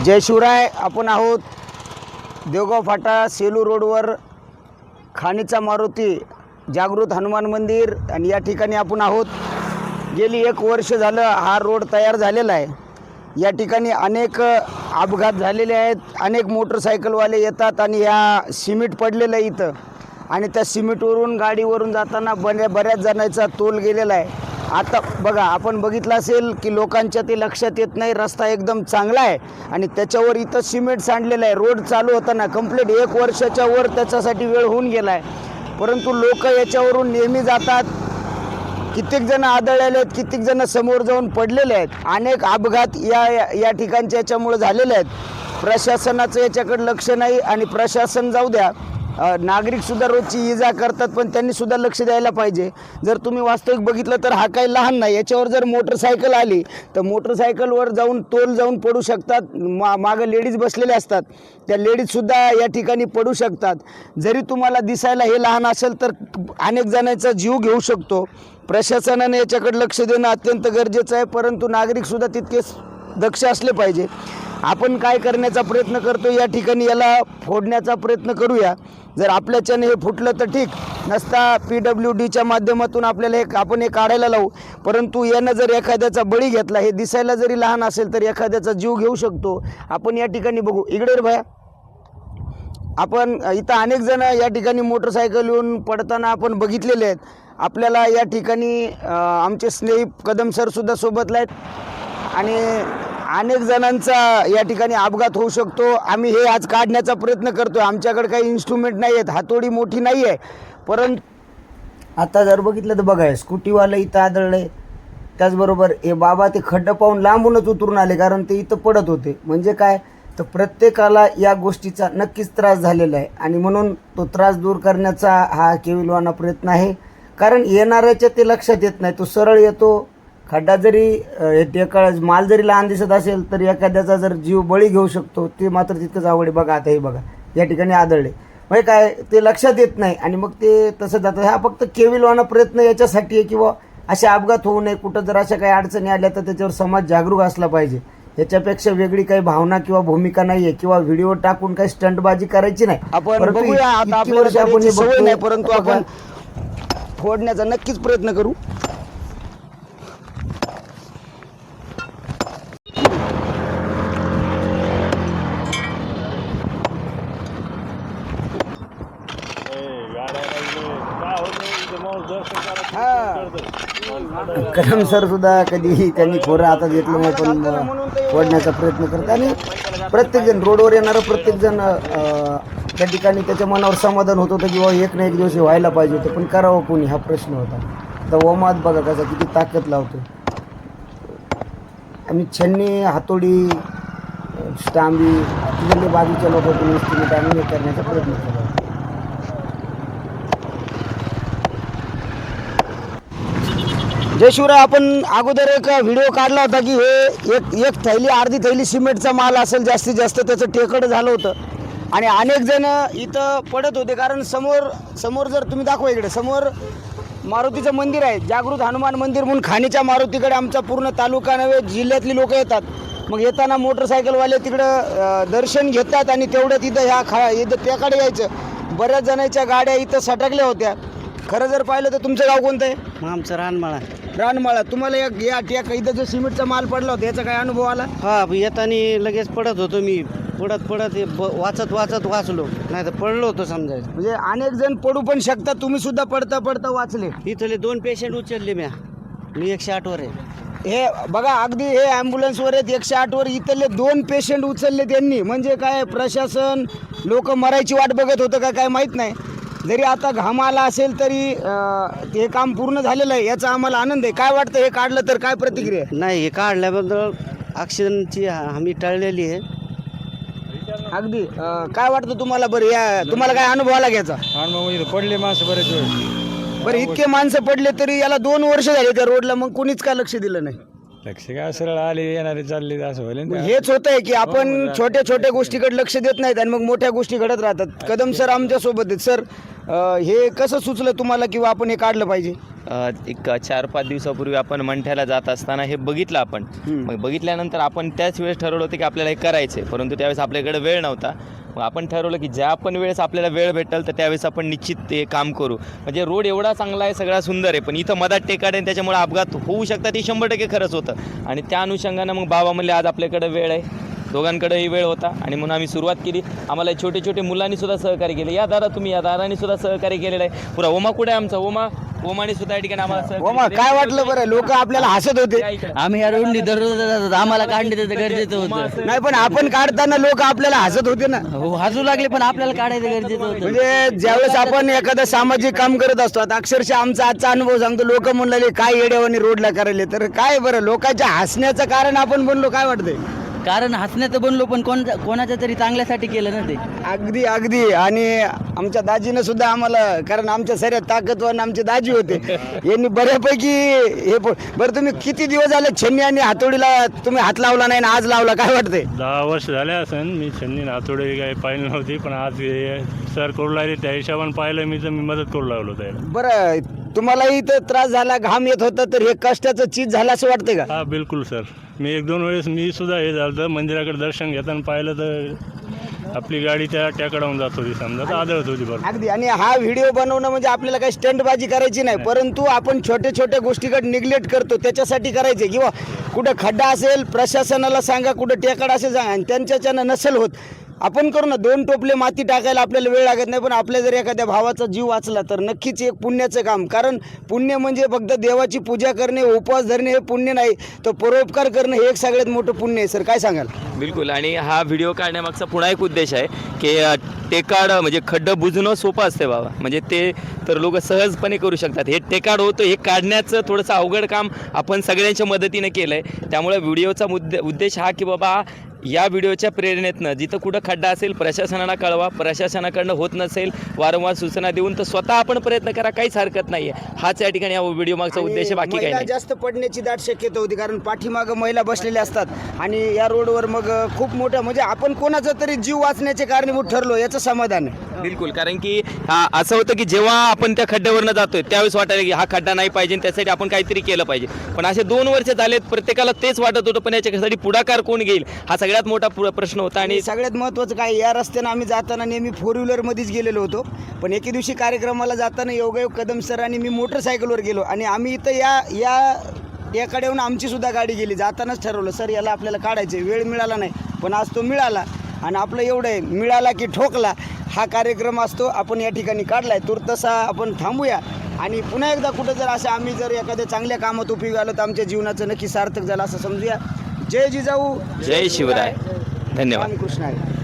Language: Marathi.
जय शिवराय आपण आहोत देवगाव फाटा सेलू रोडवर खाणीचा मारुती जागृत हनुमान मंदिर आणि या ठिकाणी आपण आहोत. गेली एक वर्ष झालं हा रोड तयार झालेला आहे. या ठिकाणी अनेक अपघात झालेले आहेत. अनेक मोटरसायकलवाले येतात आणि ह्या सिमेंट पडलेलं आहे इथं. आणि त्या सिमेंटवरून गाडीवरून जाताना बऱ्या बऱ्याच जणांचा तोल गेलेला आहे. आता बघा आपण बघितलं असेल की लोकांच्या ते लक्षात येत नाही रस्ता एकदम चांगला आहे आणि त्याच्यावर इथं सिमेंट सांडलेलं आहे. रोड चालू होताना कंप्लीट एक वर्षाच्या वर त्याच्यासाठी वेळ होऊन गेला आहे परंतु लोक याच्यावरून नेहमी जातात. कित्येक जण आदळलेले आहेत कित्येक जण समोर जाऊन पडलेले आहेत. अनेक अपघात या या- या ठिकाणच्या याच्यामुळे झालेले आहेत. प्रशासनाचं याच्याकडे लक्ष नाही आणि प्रशासन जाऊ द्या. नागरिकसुद्धा रोजची इजा करतात पण त्यांनी सुद्धा लक्ष द्यायला पाहिजे. जर तुम्ही वास्तविक बघितलं तर हा काही लहान नाही याच्यावर जर मोटरसायकल आली तर मोटरसायकलवर जाऊन तोल जाऊन पडू शकतात. मा मागं लेडीज बसलेल्या असतात त्या लेडीजसुद्धा या ठिकाणी पडू शकतात. जरी तुम्हाला दिसायला हे लहान असेल तर अनेक जणांचा जीव घेऊ शकतो. प्रशासनाने याच्याकडे लक्ष देणं अत्यंत गरजेचं आहे परंतु नागरिकसुद्धा तितकेच दक्ष असले पाहिजे. आपण काय करण्याचा प्रयत्न करतो या ठिकाणी याला फोडण्याचा प्रयत्न करूया. जर आपल्याच्याने हे फुटलं तर ठीक. नसता पी डब्ल्यू डीच्या माध्यमातून आपल्याला हे आपण हे काढायला लावू. परंतु यानं जर एखाद्याचा बळी घेतला हे दिसायला जरी लहान असेल तर एखाद्याचा जीव घेऊ शकतो. आपण या ठिकाणी बघू. इकडे रे भया आपण इथं अनेक जण या ठिकाणी मोटरसायकल येऊन पडताना आपण बघितलेले आहेत. आपल्याला या ठिकाणी आमचे स्नेही कदम सरसुद्धा सोबतला आहेत. आणि अनेक जणांचा या ठिकाणी अपघात होऊ शकतो. आम्ही हे आज काढण्याचा प्रयत्न करतो आमच्याकडे काही इन्स्ट्रुमेंट नाही आहेत हातोडी मोठी नाही आहे परंतु आता जर बघितलं तर बघा स्कूटीवालं इथं आदळलं त्याचबरोबर हे बाबा ते खड्डं पाहून लांबूनच उतरून आले कारण ते इथं पडत होते. म्हणजे काय? तर प्रत्येकाला या गोष्टीचा नक्कीच त्रास झालेला आहे. आणि म्हणून तो त्रास दूर करण्याचा हा केविलवाना प्रयत्न आहे. कारण येणाऱ्याच्या ते लक्षात येत नाही. तो सरळ येतो खड्डा जरी टेका माल जरी लहान दिसत असेल तर एखाद्याचा जर जीव बळी घेऊ शकतो ते मात्र तितकंच आवड आहे. बघा आता हे बघा. या ठिकाणी आदळले. म्हणजे काय ते लक्षात येत नाही आणि मग ते तसं जातं. हा फक्त केविलवाना प्रयत्न याच्यासाठी आहे किंवा असे अपघात होऊ नये. कुठं जर अशा काही अडचणी आल्या तर त्याच्यावर समाज जागरूक असला पाहिजे. याच्यापेक्षा वेगळी काही भावना किंवा भूमिका नाहीये किंवा व्हिडिओ टाकून काही स्टंटबाजी करायची नाही. आपण परंतु आपण फोडण्याचा नक्कीच प्रयत्न करू. कदम सर सुद्धा कधी त्यांनी खोरं हातात घेतलं नाही पण ओढण्याचा प्रयत्न करतात आणि प्रत्येकजण रोडवर येणारं प्रत्येकजण त्या ठिकाणी त्याच्या मनावर समाधान होत होतं की बाबा एक ना एक दिवस व्हायला पाहिजे होतं. पण करावं कोणी? हा प्रश्न होता. तर ओमात बघा कसा किती ताकद लावतो आम्ही छन्नी हातोडी स्टांबी तिथले बाजूच्या लोक कोणी इस्टिमेट आम्ही हे करण्याचा प्रयत्न केला. जय शिवराय आपण अगोदर एक व्हिडिओ काढला होता की हे एक एक थैली अर्धी थैली सिमेंटचा माल असेल जास्तीत जास्त त्याचं टेकड झालं होतं. आणि अनेक जण इथं पडत होते कारण समोर समोर जर तुम्ही दाखवा इकडे समोर मारुतीचं मंदिर आहे. जागृत हनुमान मंदिर म्हणून खाणीच्या मारुतीकडे आमचा पूर्ण तालुका नव्हे जिल्ह्यातली लोक येतात. मग येताना मोटरसायकलवाले तिकडं दर्शन घेतात आणि तेवढ्यात इथं ह्या खा इथं त्याकडे यायचं. बऱ्याच जणांच्या गाड्या इथं सटकल्या होत्या. खरं जर पाहिलं तर तुमचं गाव कोणतं आहे? मग आमचं रानमाळा. रानमाळा. तुम्हाला या या त्या इथं जो सिमेंटचा माल पडला होता याचा काय अनुभव आला? हा येताना लगेच पडत होतो मी. पडत पडत हे ब- वाचत वाचत वाचलो. नाही तर पडलो होतो समजायचं. म्हणजे अनेक जण पडू पण शकतात तुम्ही सुद्धा पडता पडता वाचले. इथले दोन पेशंट उचलले म्या. मी एकशे आठवर आहे. हे बघा अगदी हे ॲम्ब्युलन्सवर आहेत एकशे आठवर इथले दोन पेशंट उचलले त्यांनी. म्हणजे काय प्रशासन लोक मरायची वाट बघत होतं का काय माहीत नाही. जरी आता घाम आला असेल तरी हे काम पूर्ण झालेलं आहे याचा आम्हाला आनंद आहे. काय वाटतं हे काढलं तर काय प्रतिक्रिया? नाही हे काढल्याबद्दल ॲक्सिडेंटची हमी टळलेली आहे. अगदी. अं, काय वाटतं तुम्हाला बरं या तुम्हाला काय अनुभव आला घ्यायचा आणि मग इथं पडले माणसं बरेच वेळ. बरं इतके माणसं पडले तरी याला दोन वर्ष झाले त्या रोडला मग कोणीच का लक्ष दिलं नाही? लक्ष काय सरळ आले येणारे चालले असं ना. हेच होत आहे की आपण छोट्या छोट्या गोष्टीकडे लक्ष देत नाहीत आणि मग मोठ्या गोष्टी घडत राहतात. कदम सर आमच्यासोबत आहेत. सर अं, हे कसं सुचलं तुम्हाला किंवा आपण हे काढलं पाहिजे? अ, एक चार पाच दिवसापूर्वी आपण मंठ्याला जात असताना हे बघितलं आपण. मग बघितल्यानंतर आपण त्याच वेळेस ठरवलं होतं की आपल्याला हे करायचं आहे परंतु त्यावेळेस आपल्याकडे वेळ नव्हता. मग आपण ठरवलं की ज्या पण वेळेस आपल्याला वेळ भेटेल तर त्यावेळेस आपण निश्चित ते काम करू. म्हणजे रोड एवढा चांगला आहे सगळा सुंदर आहे पण इथं मधात टेकाड आहे त्याच्यामुळे अपघात होऊ शकतात हे शंभर टक्के खरंच होतं. आणि त्या अनुषंगानं मग बाबा म्हणले आज आपल्याकडे वेळ आहे. दोघांकडेही वेळ होता आणि म्हणून आम्ही सुरुवात केली. आम्हाला छोटे छोटे मुलांनी सुद्धा सहकार्य केले. या दादा तुम्ही या दादानी सुद्धा सहकार्य केलेलं आहे. पुरा ओमा कुठे आमचा? ओमा ओमाने सुद्धा या ठिकाणी आम्हाला काय. वाटलं बरं? लोक आपल्याला हसत होते. आम्ही या रोडनी दररोज. आम्हाला काढणे त्याचं गरजेचं होतं. नाही पण आपण काढताना लोक आपल्याला हसत होते ना. हो हसू लागले पण आपल्याला काढायचं गरजेचं होतं. म्हणजे ज्यावेळेस आपण एखादं सामाजिक काम करत असतो आता अक्षरशः आमचा आजचा अनुभव सांगतो लोक म्हणलेले काय येड्यावानी रोडला करायले? तर काय बरं लोकांच्या हसण्याचं कारण आपण बनलो काय वाटतंय? कारण हसण्याचं बनलो पण कोण कोणाच्या तरी चांगल्यासाठी केलं ना ते. अगदी अगदी. आणि आमच्या दाजीनं सुद्धा आम्हाला कारण आमच्या सऱ्या ताकदवान आमचे दाजी होते. यांनी बऱ्यापैकी हे प- बरं तुम्ही किती दिवस झाले छन्नी आणि हातोडीला तुम्ही हात लावला नाही आणि आज लावला? काय वाटतंय? दहा वर्ष झाले असेल मी छन्नी नातोडे काही पाहिली नव्हती पण आज हे सर करू लागले त्या हिशोबाने पाहिलं मी तर मी मदत करू लागलो त्याला. बरं तुम्हालाही तर त्रास झाला घाम येत होता तर हे कष्टाचं चीज झालं असं वाटतंय का? हा बिलकुल सर. मी एक दोन वेळेस मी सुद्धा हे झालं तर मंदिराकडे दर्शन घेताना पाहिलं तर आपली गाडी त्या ट्याकडावून जात होती समजा. तर आदळत होती बरं अगदी. आणि हा व्हिडिओ बनवणं म्हणजे आपल्याला काही स्टंटबाजी करायची नाही. परंतु आपण छोट्या छोट्या गोष्टीकडे निग्लेक्ट करतो त्याच्यासाठी करायचे. किंवा कुठं खड्डा असेल प्रशासनाला सांगा कुठं टेकड असेल सांगा. आणि त्यांच्याच्यानं नसेल होत. आपण करू ना दोन टोपले माती टाकायला आपल्याला वेळ लागत नाही पण आपल्या जर एखाद्या भावाचा जीव वाचला तर नक्कीच एक पुण्याचं काम. कारण पुण्य म्हणजे फक्त देवाची पूजा करणे उपवास धरणे हे पुण्य नाही तर परोपकार करणं हे एक सगळ्यात मोठं पुण्य आहे सर. काय सांगाल? बिलकुल. आणि हा व्हिडिओ काढण्यामागचा पुन्हा एक उद्देश आहे की टेकाड म्हणजे खड्डं बुजणं सोपं असते बाबा. म्हणजे ते तर लोक सहजपणे करू शकतात. हे टेकाड होतं हे काढण्याचं थोडंसं अवघड काम आपण सगळ्यांच्या मदतीनं केलं आहे त्यामुळे व्हिडिओचा मुद्दे उद्देश हा की बाबा या व्हिडिओच्या प्रेरणेतनं जिथं कुठं खड्डा असेल प्रशासनाला कळवा. प्रशासनाकडनं होत नसेल वारंवार सूचना देऊन तर स्वतः आपण प्रयत्न करा काहीच हरकत नाही आहे हाच या ठिकाणी या व्हिडिओ मागचा उद्देश आहे बाकी काही महिला नाही. जास्त पडण्याची दाट शक्यता होती कारण पाठीमागं महिला बसलेल्या असतात. आणि या रोडवर मग खूप मोठं म्हणजे आपण कोणाचा तरी जीव वाचण्याचे कारणीभूत ठरलो याचं समाधान आहे. बिलकुल कारण की असं होतं की जेव्हा आपण त्या खड्ड्यावरनं जातोय त्यावेळेस वाटायला की हा खड्डा नाही पाहिजे त्यासाठी आपण काहीतरी केलं पाहिजे. पण असे दोन वर्ष झालेत प्रत्येकाला तेच वाटत होतं पण याच्यासाठी पुढाकार कोण घेईल? हा सगळ्यात मोठा पु- प्रश्न होता आणि सगळ्यात महत्त्वाचं काय या रस्त्यानं आम्ही जाताना नेहमी फोर व्हीलरमध्येच गेलेलो होतो. पण एके दिवशी कार्यक्रमाला जाताना योगायोग कदम सर आणि मी मोटरसायकलवर गेलो. आणि आम्ही इथं या या याकडे येऊन आमची सुद्धा गाडी गेली. जातानाच ठरवलं सर याला आपल्याला काढायचे वेळ मिळाला नाही. पण आज तो मिळाला. आणि आपलं एवढं आहे मिळाला की ठोकला हा कार्यक्रम असतो आपण या ठिकाणी काढलाय. तुर्तसा आपण थांबूया. आणि पुन्हा एकदा कुठं जर असं आम्ही जर एखाद्या चांगल्या कामात उपयोगी आलो तर आमच्या जीवनाचं नक्की सार्थक झालं असं समजूया. जय जिजाऊ. जय शिवराय. धन्यवाद. आहे.